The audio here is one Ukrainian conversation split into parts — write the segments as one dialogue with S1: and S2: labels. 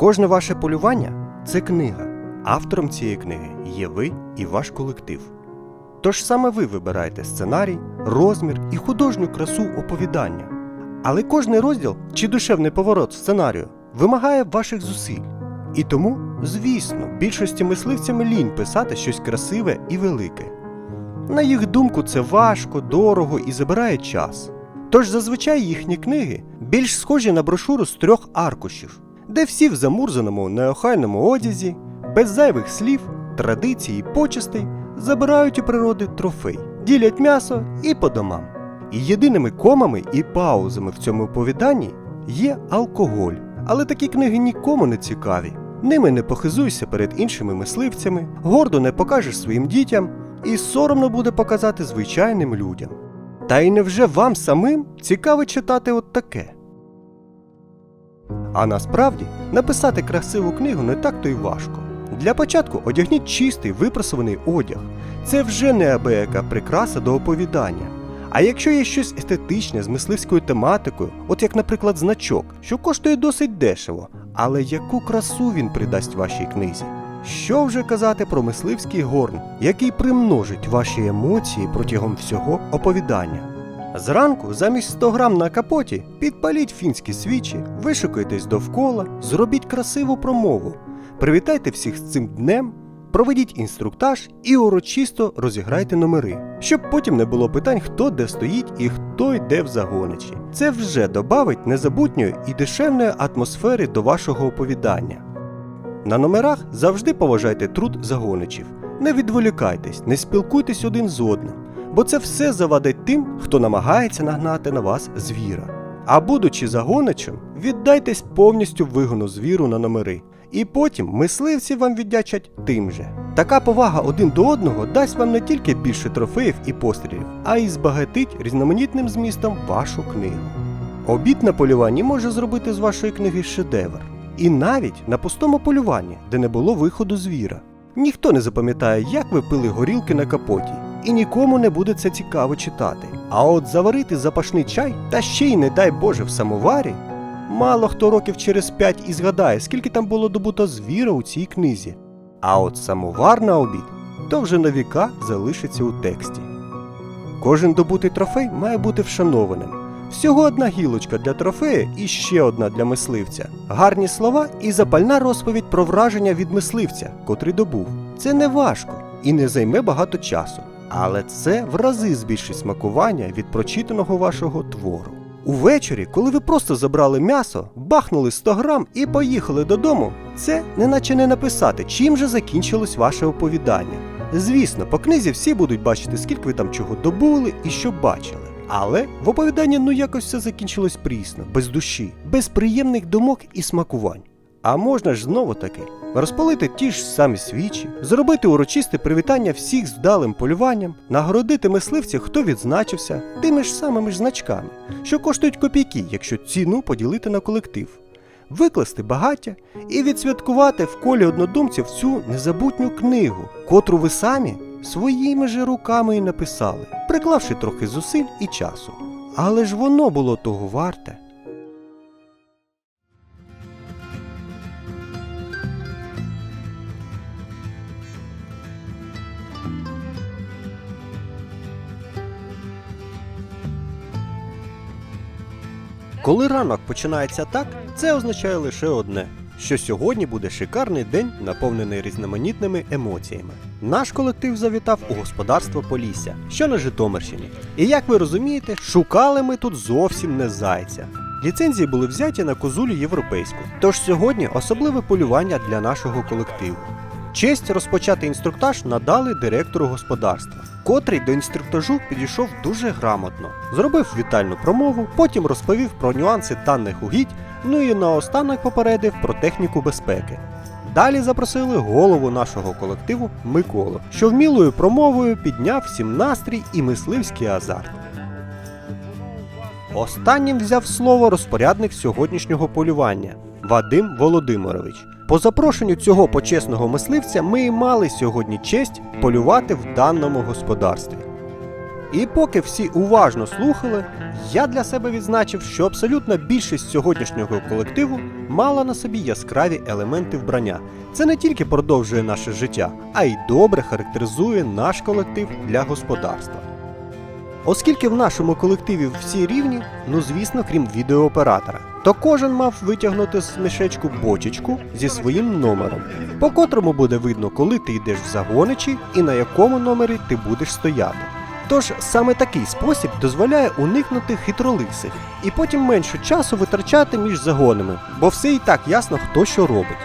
S1: Кожне ваше полювання це книга. Автором цієї книги є ви і ваш колектив. Тож саме ви вибираєте сценарій, розмір і художню красу оповідання. Але кожний розділ чи душевний поворот сценарію вимагає ваших зусиль. І тому, звісно, більшості мисливцям лінь писати щось красиве і велике. На їх думку, це важко, дорого і забирає час. Тож зазвичай їхні книги більш схожі на брошуру з трьох аркушів, де всі в замурзаному неохайному одязі, без зайвих слів, традицій і почестей забирають у природи трофей, ділять м'ясо і по домам. І єдиними комами і паузами в цьому оповіданні є алкоголь. Але такі книги нікому не цікаві. Ними не похизуйся перед іншими мисливцями, гордо не покажеш своїм дітям і соромно буде показати звичайним людям. Та й невже вам самим цікаво читати от таке? А насправді написати красиву книгу не так то й важко. Для початку одягніть чистий випрасований одяг. Це вже неабияка прикраса до оповідання. А якщо є щось естетичне з мисливською тематикою, от як, наприклад, значок, що коштує досить дешево, але яку красу він придасть вашій книзі? Що вже казати про мисливський горн, який примножить ваші емоції протягом всього оповідання? Зранку замість 100 грам на капоті підпаліть фінські свічі, вишукайтесь довкола, зробіть красиву промову, привітайте всіх з цим днем, проведіть інструктаж і урочисто розіграйте номери, щоб потім не було питань, хто де стоїть і хто йде в загоничі. Це вже добавить незабутньої і дешевної атмосфери до вашого оповідання. На номерах завжди поважайте труд загоничів. Не відволікайтесь, не спілкуйтесь один з одним, бо це все завадить тим, хто намагається нагнати на вас звіра. А будучи загоничем, віддайтесь повністю вигону звіру на номери, і потім мисливці вам віддячать тим же. Така повага один до одного дасть вам не тільки більше трофеїв і пострілів, а й збагатить різноманітним змістом вашу книгу. Обід на полюванні може зробити з вашої книги шедевр. І навіть на пустому полюванні, де не було виходу звіра. Ніхто не запам'ятає, як ви пили горілки на капоті, і нікому не буде це цікаво читати. А от заварити запашний чай та ще й, не дай Боже, в самоварі. Мало хто років через п'ять і згадає, скільки там було добуто звіра у цій книзі. А от самовар на обід то вже на віка залишиться у тексті. Кожен добутий трофей має бути вшанованим. Всього одна гілочка для трофея і ще одна для мисливця. Гарні слова і запальна розповідь про враження від мисливця, котрий добув. Це не важко і не займе багато часу. Але це в рази збільшить смакування від прочитаного вашого твору. Увечері, коли ви просто забрали м'ясо, бахнули 100 грам і поїхали додому, це неначе не написати, чим же закінчилось ваше оповідання. Звісно, по книзі всі будуть бачити, скільки ви там чого добули і що бачили. Але в оповіданні ну якось все закінчилось прісно, без душі, без приємних думок і смакувань. А можна ж знову таки розпалити ті ж самі свічі, зробити урочисте привітання всіх з вдалим полюванням, нагородити мисливців, хто відзначився, тими ж самими ж значками, що коштують копійки, якщо ціну поділити на колектив, викласти багаття і відсвяткувати в колі однодумців цю незабутню книгу, котру ви самі своїми же руками і написали, приклавши трохи зусиль і часу. Але ж воно було того варте. Коли ранок починається так, це означає лише одне: що сьогодні буде шикарний день, наповнений різноманітними емоціями. Наш колектив завітав у господарство Полісся, що на Житомирщині. І як ви розумієте, шукали ми тут зовсім не зайця. Ліцензії були взяті на козулю європейську. Тож сьогодні особливе полювання для нашого колективу. Честь розпочати інструктаж надали директору господарства, котрий до інструктажу підійшов дуже грамотно, зробив вітальну промову, потім розповів про нюанси даних угідь, ну і наостанок попередив про техніку безпеки. Далі запросили голову нашого колективу Миколу, що вмілою промовою підняв всім настрій і мисливський азарт. Останнім взяв слово розпорядник сьогоднішнього полювання Вадим Володимирович. По запрошенню цього почесного мисливця ми і мали сьогодні честь полювати в даному господарстві. І поки всі уважно слухали, я для себе відзначив, що абсолютна більшість сьогоднішнього колективу мала на собі яскраві елементи вбрання. Це не тільки продовжує наше життя, а й добре характеризує наш колектив для господарства. Оскільки в нашому колективі всі рівні, ну звісно, крім відеооператора, то кожен мав витягнути з мішечку бочечку зі своїм номером, по котрому буде видно, коли ти йдеш в загоничі і на якому номері ти будеш стояти. Тож саме такий спосіб дозволяє уникнути хитролисих і потім менше часу витрачати між загонами, бо все і так ясно, хто що робить.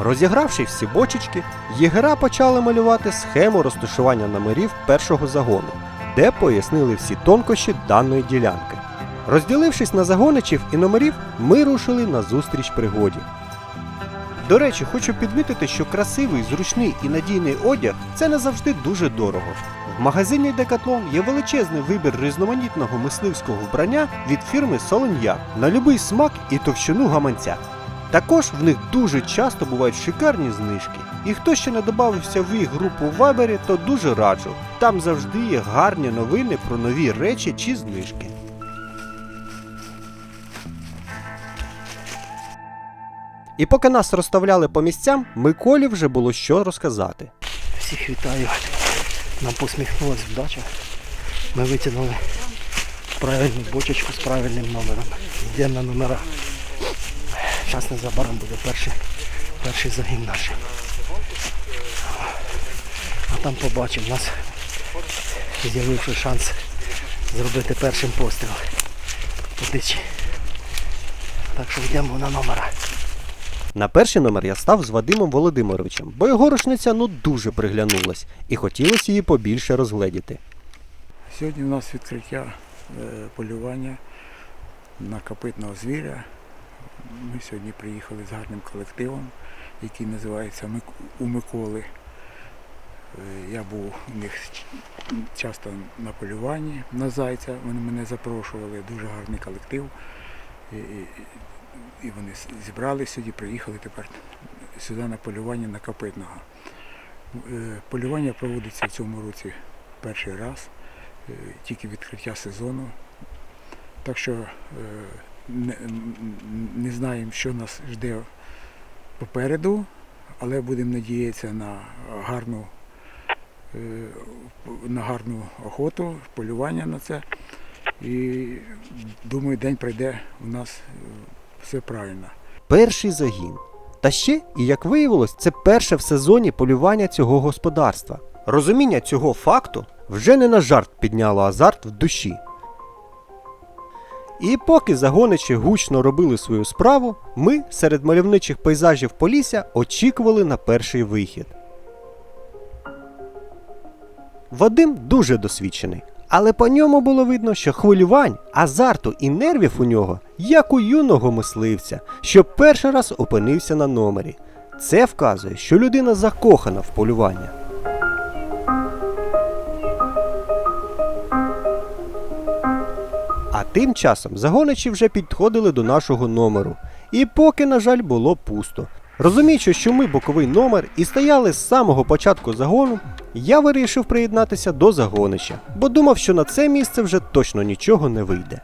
S1: Розігравши всі бочечки, єгера почали малювати схему розташування номерів першого загону, де пояснили всі тонкощі даної ділянки. Розділившись на загоничів і номерів, ми рушили на зустріч пригоді. До речі, хочу підмітити, що красивий, зручний і надійний одяг це не завжди дуже дорого. В магазині Decathlon є величезний вибір різноманітного мисливського вбрання від фірми Солон'як на любий смак і товщину гаманця. Також в них дуже часто бувають шикарні знижки. І хто ще не додався в їх групу в Вайбері, то дуже раджу. Там завжди є гарні новини про нові речі чи знижки. І поки нас розставляли по місцям, Миколі вже було що розказати.
S2: Всіх вітаю. Нам посміхнулась вдача. Ми витягнули правильну бочечку з правильним номером. Йдемо на номера. Зараз незабаром буде перший, перший загін наш. А там побачимо, у нас з'явився шанс зробити першим постріл по дичі. Так що йдемо на номера.
S1: На перший номер я став з Вадимом Володимировичем, бо його рушниця ну дуже приглянулась, і хотілося її побільше розгледіти.
S3: Сьогодні у нас відкриття е, полювання на копитного звіря. Ми сьогодні приїхали з гарним колективом, який називається у Миколи. Е, Я був у них часто на полюванні на зайця. Вони мене запрошували, дуже гарний колектив. І, і, і вони с- зібрали сюди, приїхали тепер сюди на полювання на копитного. Е, Полювання проводиться в цьому році перший раз е, тільки відкриття сезону. Так що не, не знаємо, що нас жде попереду, але будемо надіятися на гарну, е, на гарну охоту, полювання на це. І думаю, день пройде у нас е, все правильно.
S1: Перший загін. Та ще, і як виявилось, це перше в сезоні полювання цього господарства. Розуміння цього факту вже не на жарт підняло азарт в душі. І поки загоничі гучно робили свою справу, ми серед мальовничих пейзажів Полісся очікували на перший вихід. Вадим дуже досвідчений, але по ньому було видно, що хвилювань, азарту і нервів у нього, як у юного мисливця, що перший раз опинився на номері. Це вказує, що людина закохана в полювання. А тим часом загоничі вже підходили до нашого номеру. І поки, на жаль, було пусто. Розуміючи, що ми боковий номер і стояли з самого початку загону, я вирішив приєднатися до загонича, бо думав, що на це місце вже точно нічого не вийде.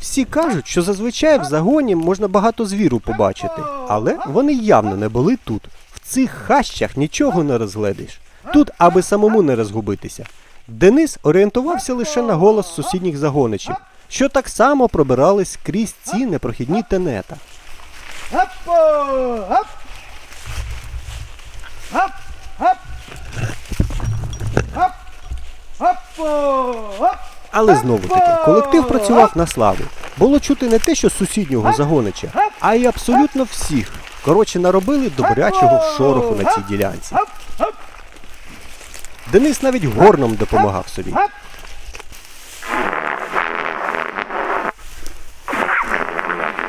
S1: Всі кажуть, що зазвичай в загоні можна багато звіру побачити, але вони явно не були тут. В цих хащах нічого не розгледиш. Тут, аби самому не розгубитися. Денис орієнтувався лише на голос сусідніх загоничів, що так само пробирались крізь ці непрохідні тенета. Але знову таки, колектив працював на славу. Було чути не те, що сусіднього загонича, а й абсолютно всіх. Коротше, наробили добрячого шороху на цій ділянці. Денис навіть горном допомагав собі.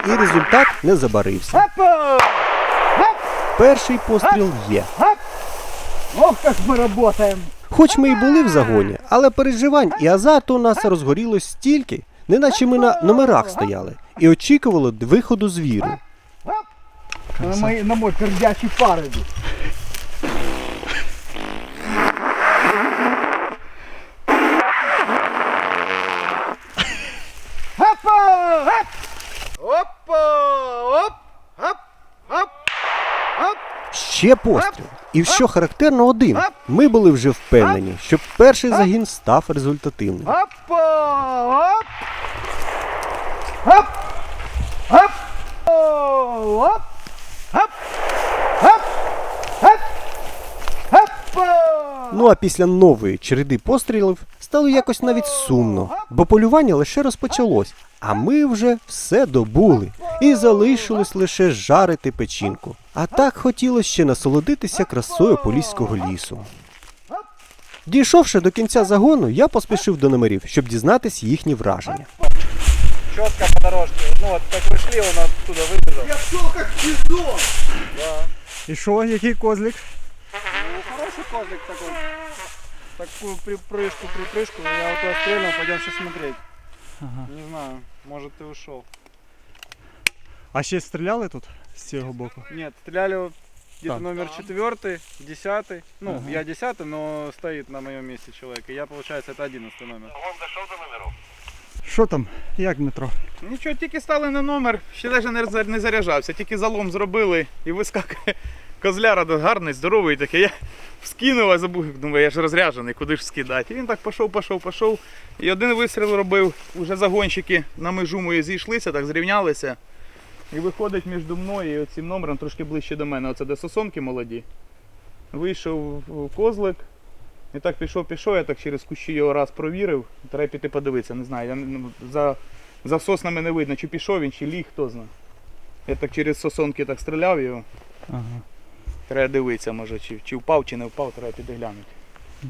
S1: І результат не забарився. Перший постріл є.
S2: Ох, як ми працюємо!
S1: Хоч ми і були в загоні, але переживань і азарту у нас розгорілось стільки, неначе ми на номерах стояли і очікували виходу звіру.
S2: На мой, на мой пердячий пари.
S1: Ще постріл. І що характерно один. Ми були вже впевнені, що перший загін став результативним. Ну а після нової череди пострілів стало якось навіть сумно, бо полювання лише розпочалось, а ми вже все добули і залишилось лише жарити печінку. А так хотілося ще насолодитися красою поліського лісу. Дійшовши до кінця загону, я поспішив до номерів, щоб дізнатись їхні враження.
S4: Четко по дорожке. Ну вот как вы шли, он оттуда выбежал. Я шел как бизон!
S5: І що, який козлик?
S4: Ну, хороший козлик такой. Такую припрыжку, припрыжку. Я вот его стрельнул, пойдем сейчас смотреть. Не знаю, может ты ушел.
S5: А ще стріляли тут з цього боку?
S4: Нет, стреляли вот где-то
S5: Так.
S4: номер четвертый, десятый. Ну,
S5: Ага.
S4: я десятый, но стоит на моем месте человек. И я, получается, это одиннадцатый номер.
S5: Що там? Як Дмитро?
S6: Нічого, тільки стали на номер, ще навіть не за- не заряджався, тільки залом зробили і вискакує козляра да, гарний, здоровий такий. Я вскинув, а забув, думаю, я ж розряджений, куди ж скидати. І він так пішов, пішов, пішов. І один вистріл робив, уже загонщики на межу мою зійшлися, так зрівнялися. І виходить між мною і цим номером трошки ближче до мене. Оце де сосонки молоді. Вийшов в козлик. І так пішов, пішов, я так через кущі його раз провірив. Треба піти подивитися, не знаю. Я ну, за за соснами не видно, чи пішов він, чи ліг, хто знає. Я так через сосонки так стріляв його.
S5: Ага.
S6: Треба дивитися, може, чи, чи впав, чи не впав, треба піти глянути.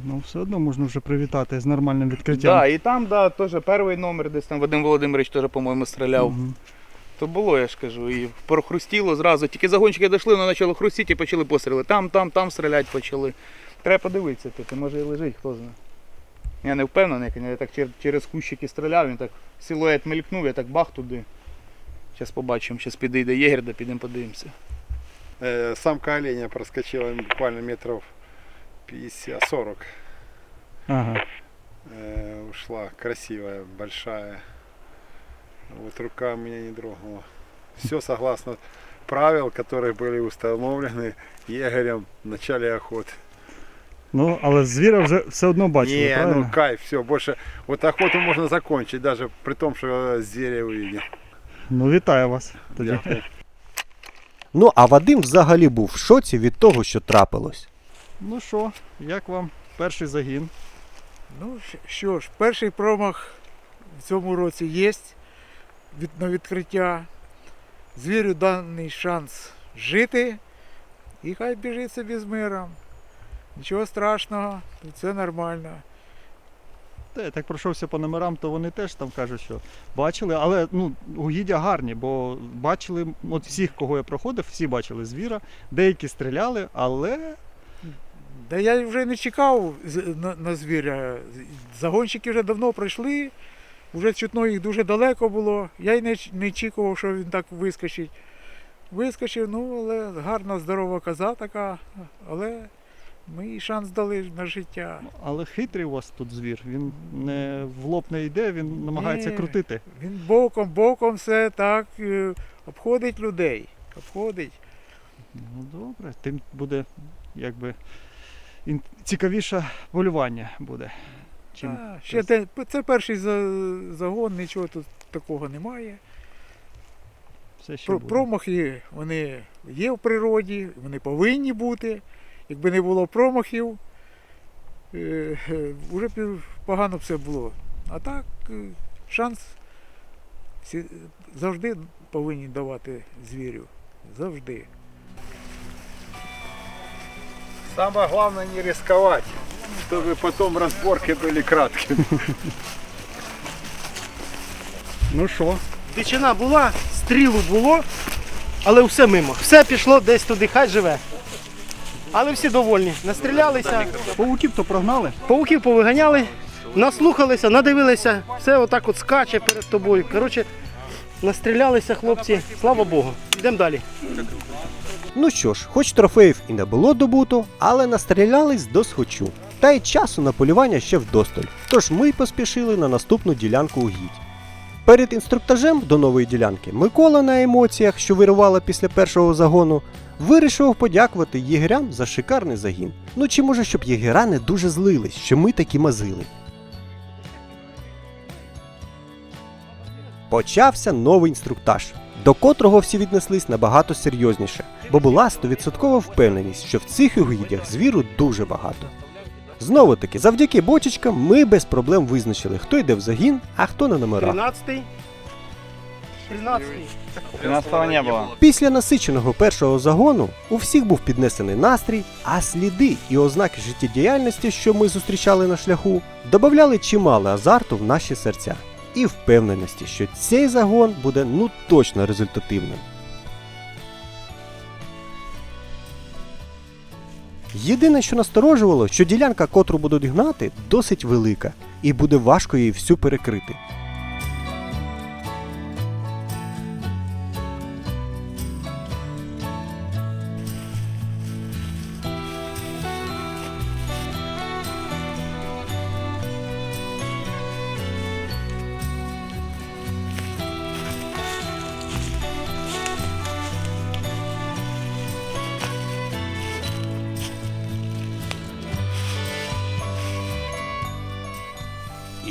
S5: Ну все одно можна вже привітати з нормальним
S6: Так,
S5: відкриттям.
S6: да, і там, да, теж перший номер, десь там Вадим Володимирович теж, по-моєму, стріляв.
S5: Мгм.
S6: То було, я ж кажу, і прохрустіло зразу. Тільки загонщики дійшли, воно почало хрустіти і почали постріли. Там, там, там стріляти почали. Треба подивитися, тільки, може і лежить, хто знає. Я не впевнений, я так через кущики стріляв, він так силует мелькнув, я так бах туди. Зараз побачимо, зараз підійде єгер, да підемо подивимося.
S7: Э, Самка оленя проскочила буквально метров 50-40.
S5: Ага.
S7: Э, Ушла красивая, большая. Вот рука у меня не дрогнула. Все согласно правил, которые были установлены егерем в начале охоты.
S5: Ну, але звіра вже все одно бачили,
S7: не,
S5: правильно?
S7: ну кайф, все, больше. Вот охоту можно закончить, даже при том, что зверя увидел.
S5: Ну, вітаю вас тоді.
S7: Дякую.
S1: Ну а Вадим взагалі був в шоці від того, що трапилось.
S5: Ну що, як вам перший загін?
S3: Ну щ- що ж, перший промах в цьому році є від, на відкриття. Звірю даний шанс жити і хай біжить собі з миром. Нічого страшного, це нормально.
S5: Та я так пройшовся по номерам, то вони теж там кажуть, що бачили, але ну, угіддя гарні, бо бачили, от всіх, кого я проходив, всі бачили звіра, деякі стріляли, але
S3: Да я вже не чекав на, на звіря. Загонщики вже давно пройшли, вже чутно їх дуже далеко було. Я й не, не очікував, що він так вискочить. Вискочив, ну, але гарна, здорова коза така, але ми їй шанс дали на життя.
S5: Але хитрий у вас тут звір. Він не в лоб не йде, він намагається
S3: Ні.
S5: крутити.
S3: Він боком, боком все так е, обходить людей. Обходить.
S5: Ну добре, тим буде якби цікавіше полювання буде. Чим
S3: Та, ще те, це перший загон, нічого тут такого немає.
S5: все ще
S3: Про,
S5: буде.
S3: промахи вони є в природі, вони повинні бути. Якби не було промахів, е, е, вже б погано все було. А так, е, шанс завжди повинні давати звірю. Завжди.
S7: Самое главное не рисковать, чтобы потом разборки были краткими.
S5: Ну що,
S2: Дичина була, стрілу було, але все мимо. Все пішло десь туди, хай живе. Але всі довольні. Настрілялися,
S5: пауків то прогнали?
S2: пауків повиганяли, наслухалися, надивилися, все отак от скаче перед тобою. Коротше, настрілялися хлопці, слава Богу. Йдемо далі.
S1: Ну що ж, хоч трофеїв і не було добуто, але настрілялись до схочу. Та й часу на полювання ще вдосталь. Тож ми й поспішили на наступну ділянку угідь. Перед інструктажем до нової ділянки Микола на емоціях, що вирувала після першого загону, вирішив подякувати єгерям за шикарний загін. Ну чи може, щоб єгера не дуже злились, що ми такі мазили. Почався новий інструктаж, до котрого всі віднеслись набагато серйозніше, бо була стовідсоткова впевненість, що в цих угіддях звіру дуже багато. Знову таки, завдяки бочечкам ми без проблем визначили, хто йде в загін, а хто на номерах.
S8: 13-й. 13-й.
S4: 13 не було.
S1: Після насиченого першого загону у всіх був піднесений настрій, а сліди і ознаки життєдіяльності, що ми зустрічали на шляху, додавали чимало азарту в наші серця і впевненості, що цей загон буде ну точно результативним. Єдине, що насторожувало, що ділянка, котру будуть гнати, досить велика, і буде важко її всю перекрити.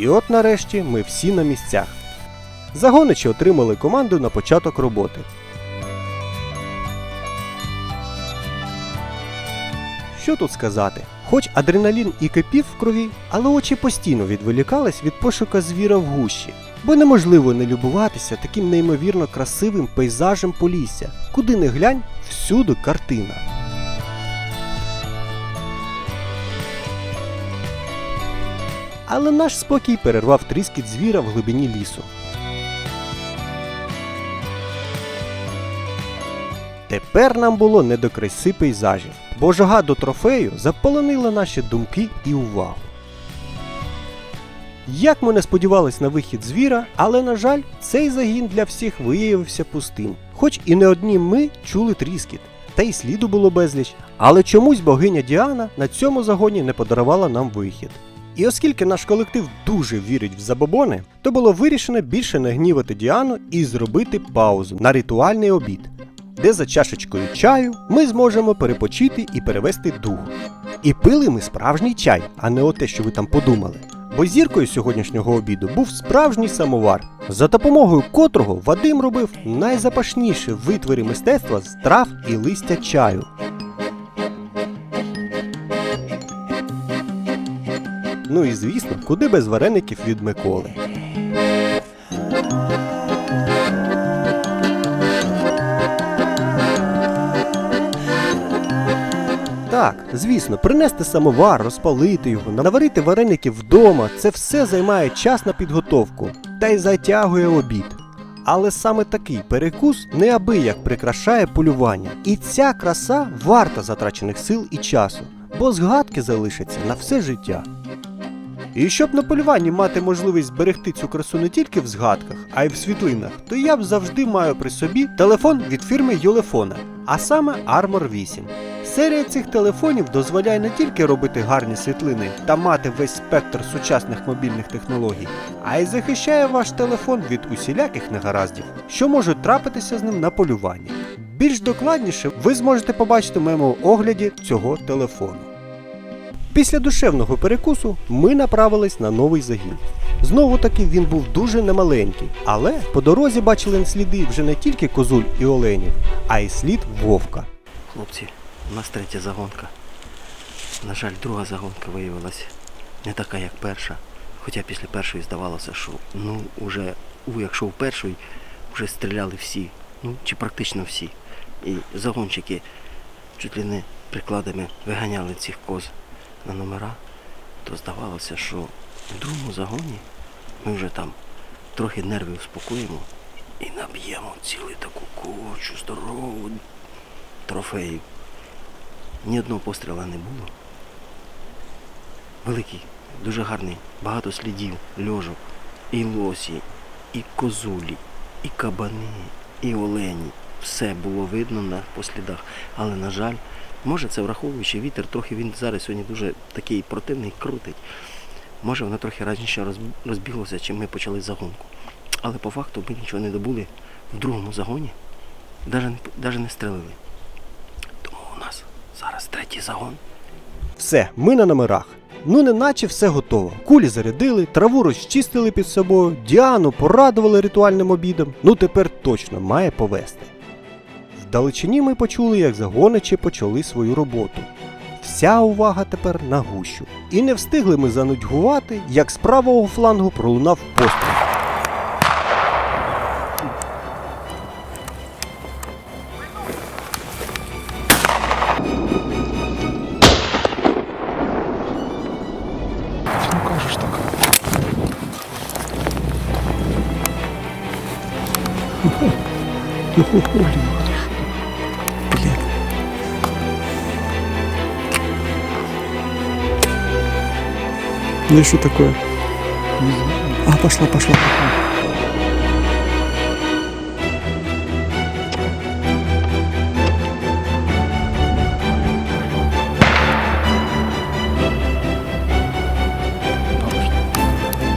S1: І от нарешті ми всі на місцях. Загоничі отримали команду на початок роботи. Що тут сказати? Хоч адреналін і кипів в крові, але очі постійно відволікались від пошука звіра в гущі, бо неможливо не любуватися таким неймовірно красивим пейзажем Полісся, куди не глянь, всюди картина. Але наш спокій перервав тріскіт звіра в глибині лісу. Тепер нам було не до краси пейзажів, бо жага до трофею заполонила наші думки і увагу. Як ми не сподівались на вихід звіра, але на жаль, цей загін для всіх виявився пустим. Хоч і не одні ми чули тріскіт, та й сліду було безліч, але чомусь богиня Діана на цьому загоні не подарувала нам вихід. І оскільки наш колектив дуже вірить в забобони, то було вирішено більше не гнівати Діану і зробити паузу на ритуальний обід, де за чашечкою чаю ми зможемо перепочити і перевести дух. І пили ми справжній чай, а не оте, що ви там подумали. Бо зіркою сьогоднішнього обіду був справжній самовар, за допомогою котрого Вадим робив найзапашніші витвори мистецтва з трав і листя чаю. Ну і звісно, куди без вареників від Миколи. Так, звісно, принести самовар, розпалити його, наварити вареники вдома це все займає час на підготовку та й затягує обід. Але саме такий перекус неабияк прикрашає полювання. І ця краса варта затрачених сил і часу, бо згадки залишаться на все життя. І щоб на полюванні мати можливість зберегти цю красу не тільки в згадках, а й в світлинах, то я б завжди маю при собі телефон від фірми Юлефона, а саме Armor 8. Серія цих телефонів дозволяє не тільки робити гарні світлини та мати весь спектр сучасних мобільних технологій, а й захищає ваш телефон від усіляких негараздів, що можуть трапитися з ним на полюванні. Більш докладніше ви зможете побачити в моєму огляді цього телефону. Після душевного перекусу ми направились на новий загін. Знову таки він був дуже немаленький, але по дорозі бачили сліди вже не тільки козуль і оленів, а й слід вовка.
S8: Хлопці, у нас третя загонка. На жаль, друга загонка виявилась не така, як перша. Хоча після першої здавалося, що ну уже, якщо в першої вже стріляли всі, ну чи практично всі. І загончики чуть ли не прикладами виганяли цих коз на номера, то здавалося, що в другому загоні ми вже там трохи нерви успокоїмо і наб'ємо цілу таку кучу здорову трофеїв. Ні одного постріла не було. Великий, дуже гарний, багато слідів, льожок, і лосі, і козулі, і кабани, і олені. Все було видно на по слідах. Але, на жаль, може це враховуючи вітер, трохи він зараз сьогодні дуже такий противний, крутить. Може воно трохи раніше роз- розбіглося, чим ми почали загонку.
S2: Але по факту ми нічого не добули в другому загоні. Навіть не стрелили. Тому у нас зараз третій загон.
S1: Все, ми на номерах. Ну, неначе все готово. Кулі зарядили, траву розчистили під собою, Діану порадували ритуальним обідом. Ну тепер точно має повести. Вдалечині ми почули, як загоничі почали свою роботу. Вся увага тепер на гущу. І не встигли ми занудьгувати, як з правого флангу пролунав постріл.
S3: Ну кажеш
S5: Ну и что такое? А, пошла, пошла.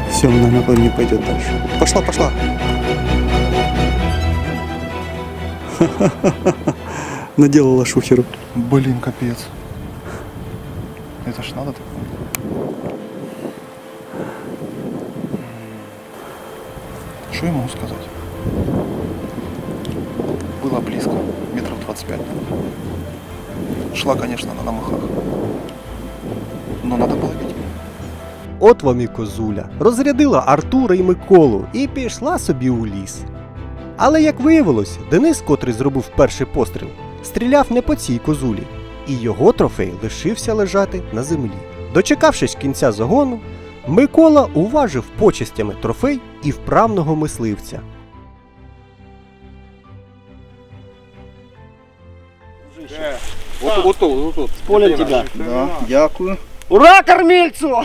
S5: Все, она, наверное, не пойдет дальше. Пошла, пошла. Наделала шухеру.
S9: Блин, капец. Что я могу сказать? Было близко, метров 25. Шла, конечно, на махах. Но надо было видеть.
S1: От вам і козуля. Розрядила Артура і Миколу і пішла собі у ліс. Але як виявилось, Денис, котрий зробив перший постріл, стріляв не по цій козулі, і його трофей лишився лежати на землі. Дочекавшись кінця загону, Микола уважив почестями трофей і вправного мисливця.
S2: З полем тебе.
S9: Дякую.
S2: Ура, кормільцю!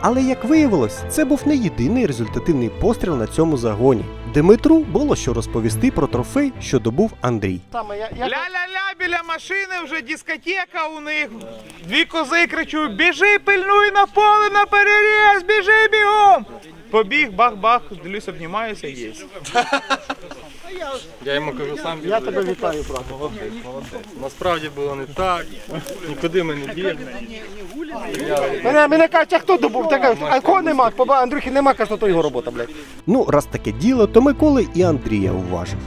S1: Але як виявилось, це був не єдиний результативний постріл на цьому загоні. Димитру було що розповісти про трофей, що добув Андрій.
S6: Ля-ля-ля, біля машини вже дискотека у них. Дві кози кричуть: біжи, пильнуй на поле на переріз, біжи бігом. Побіг, бах-бах, дивлюсь, обнімаюся, є.
S5: Я йому кажу сам
S2: я тебе вітаю, брат.
S5: Насправді було не так. Нікуди ми не бігли.
S2: Мене, мене кажуть, а хто добув? Така, а кого нема? Поба Андрюхи нема, каже, то його робота, блядь.
S1: Ну, раз таке діло, то Миколи і Андрія уважив.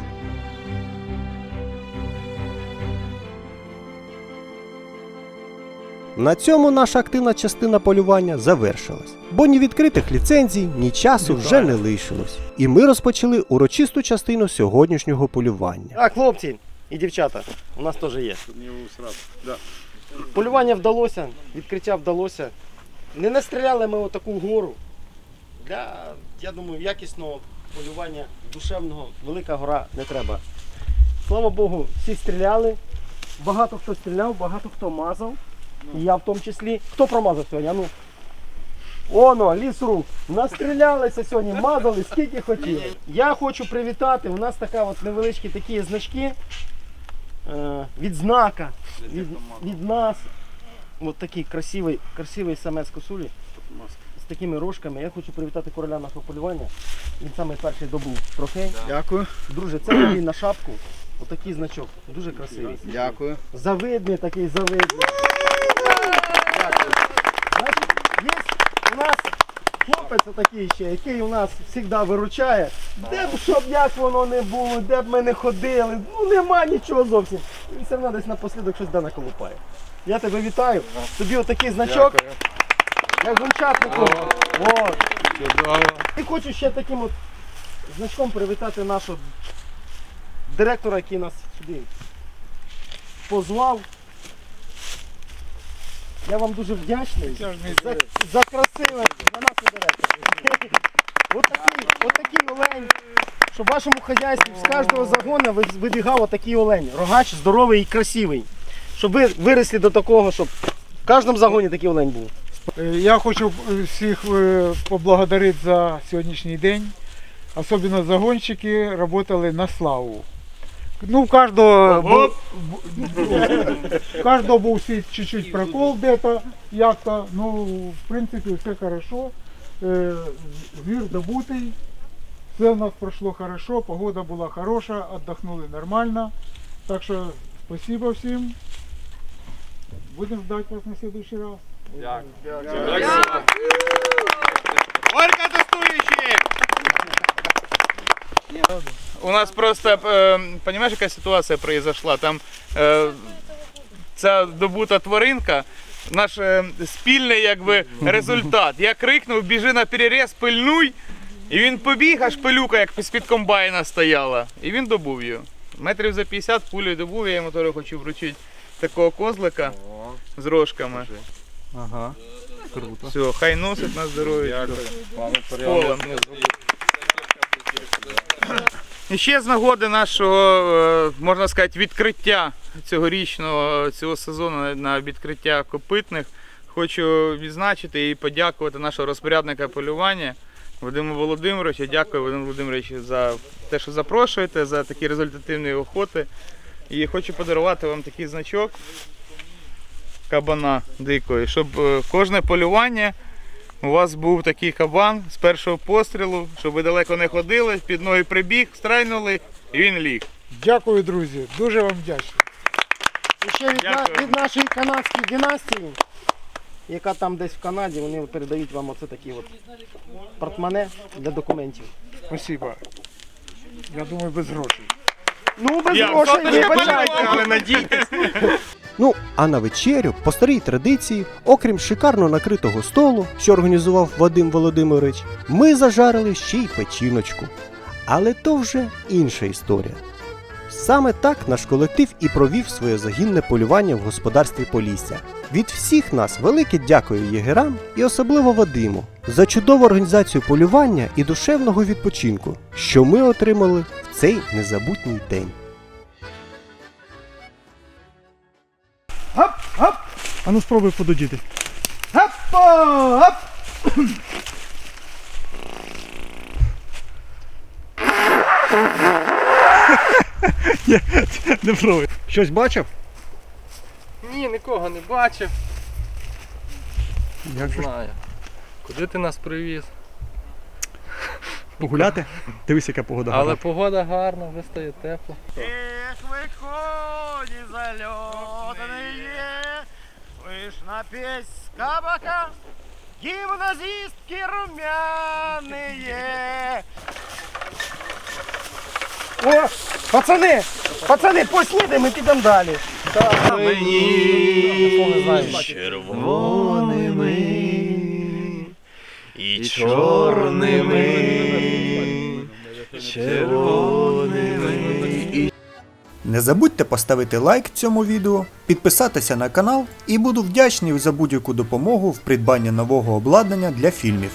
S1: На цьому наша активна частина полювання завершилась, бо ні відкритих ліцензій, ні часу вже не лишилось. І ми розпочали урочисту частину сьогоднішнього полювання.
S2: А, хлопці і дівчата, у нас теж є. Полювання вдалося, відкриття вдалося. Не настріляли ми отаку гору. Для, я думаю, якісного полювання душевного велика гора не треба. Слава Богу, всі стріляли. Багато хто стріляв, багато хто мазав. І я в тому числі. Хто промазав сьогодні? А ну. Оно, ліс рук. Настрілялися сьогодні, мазали скільки хотіли. Я хочу привітати. У нас така от невеличкі такі значки. Е, відзнака від, від нас. От такий красивий, красивий самець косулі з такими рожками. Я хочу привітати короля нашого полювання. Він самий перший добув трофей.
S9: Дякую.
S2: Друже, це тобі на шапку. Отакий значок. Дуже красивий.
S9: Дякую.
S2: Завидний такий завидний. Дякую. Значить, є хлопець такий ще, який у нас завжди виручає. Де б щоб як воно не було, де б ми не ходили, ну нема нічого зовсім. Він все одно десь напослідок щось да наколупає. Я тебе вітаю. Тобі отакий значок. Як гончатнику. От. І хочу ще таким от значком привітати нашого директора, який нас сюди позвав. Я вам дуже вдячний за, за красиве, за нашого директора. Отакий, отакий олень, щоб в вашому хазяйстві з кожного загону ви- вибігав отакий олень. Рогач здоровий і красивий. Щоб ви виросли до такого, щоб в кожному загоні такий олень був.
S10: Е, Я хочу всіх е, поблагодарити за сьогоднішній день. Особливо загонщики працювали на славу. Ну, у кожного, був, у був свій чуть-чуть прокол де-то, як-то. Ну, в принципі, все хорошо. Е, Звір добутий. Все у нас прошло хорошо, погода була хороша, отдохнули нормально. Так що спасибо всім. Будемо ждати вас на следующий раз.
S6: Горько тестуючи! У нас просто, е, понимаешь, яка ситуація произошла? Там е, ця добута тваринка, наш е, спільний якби, результат. Я крикнув, біжи на переріз, пильнуй. І він побіг, аж пилюка, як з-під комбайна стояла. І він добув її. Метрів за 50 пулею добув, я йому теж хочу вручити такого козлика з рожками.
S5: Ага. Круто.
S6: Все, хай носить на здоров'я. З полем. І ще з нагоди нашого, е, можна сказати, відкриття цьогорічного цього сезону на- відкриття копитних. Хочу відзначити і подякувати нашого розпорядника полювання Вадиму Володимировичу. Дякую Вадиму Володимировичу за те, що запрошуєте, за такі результативні охоти. І хочу подарувати вам такий значок кабана дикої, щоб е, кожне полювання у вас був такий кабан з першого пострілу, щоб ви далеко не ходили, під ноги прибіг, страйнули і він ліг.
S10: Дякую, друзі. Дуже вам вдячний.
S2: І ще від, на- від нашої канадської династії, яка там десь в Канаді, вони передають вам оце такі от портмоне для документів.
S10: Спасибо. Я думаю, без грошей.
S2: Ну, без
S6: Я,
S2: грошей, вибачайте.
S6: але надійтесь.
S1: Ну, а на вечерю, по старій традиції, окрім шикарно накритого столу, що організував Вадим Володимирович, ми зажарили ще й печіночку. Але то вже інша історія. Саме так наш колектив і провів своє загінне полювання в господарстві Полісся. Від всіх нас велике дякую єгерам і особливо Вадиму за чудову організацію полювання і душевного відпочинку, що ми отримали в цей незабутній день.
S5: А ну спробуй подудіти. Ні, не пробуй. Щось бачив?
S11: Ні, нікого не бачив.
S5: Як же
S11: Знаю. Куди ти нас привіз?
S5: погуляти? Дивись, яка погода.
S11: Але погода гарна, вже стає тепло.
S2: Эх, вы кони залетные, Слышно песнь с кабака, Гимназистки румяные. О, пацани, пацани, поснідаємо і підемо далі.
S12: і чорними, червоними.
S13: Не забудьте поставити лайк цьому відео, підписатися на канал і буду вдячний за будь-яку допомогу в придбанні нового обладнання для фільмів.